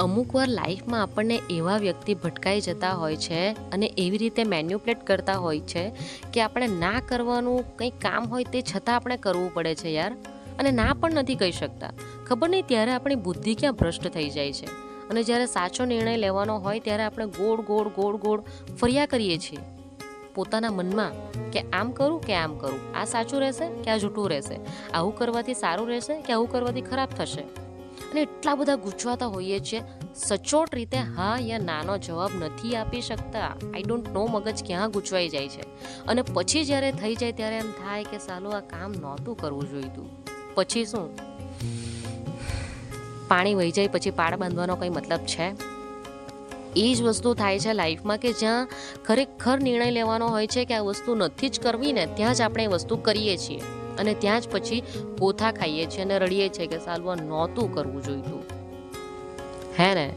અમુક વાર લાઈફમાં આપણને એવા વ્યક્તિ ભટકાઈ જતા હોય છે અને એવી રીતે મેન્યુપ્લેટ કરતા હોય છે કે આપણે ના કરવાનું કંઈ કામ હોય તે છતાં આપણે કરવું પડે છે યાર. અને ના પણ નથી કહી શકતા. ખબર નહીં ત્યારે આપણી બુદ્ધિ ક્યાં ભ્રષ્ટ થઈ જાય છે. અને જ્યારે સાચો નિર્ણય લેવાનો હોય ત્યારે આપણે ગોળ ગોળ ગોળ ગોળ ફર્યા કરીએ છીએ. પોતાના મનમાં કે આમ કરું કે આમ કરું. આ સાચું રહેશે કે આ જૂઠું રહેશે? આવું કરવાથી સારું રહેશે કે આવું કરવાથી ખરાબ થશે? અને એટલા બધા ગૂંચવાતા હોઈએ છીએ. સચોટ રીતે હા યા નાનો જવાબ નથી આપી શકતા. આઈ ડોન્ટ નો મગજ ક્યાં ગૂંચવાઈ જાય છે. અને પછી જ્યારે થઈ જાય ત્યારે એમ થાય કે સાલું આ કામ નહોતું કરવું જોઈતું. પછી શું? પાણી વહી જાય પછી પાડ બાંધવાનો કંઈ મતલબ છે? એ જ વસ્તુ થાય છે લાઈફમાં કે જ્યાં ખરેખર નિર્ણય લેવાનો હોય છે કે આ વસ્તુ નથી જ કરવી ને, ત્યાં જ આપણે એ વસ્તુ કરીએ છીએ. અને ત્યાં જ પછી પોથા ખાઈએ છીએ અને રડીએ છીએ કે સાલું આ નહોતું કરવું જોઈતું. હે ને?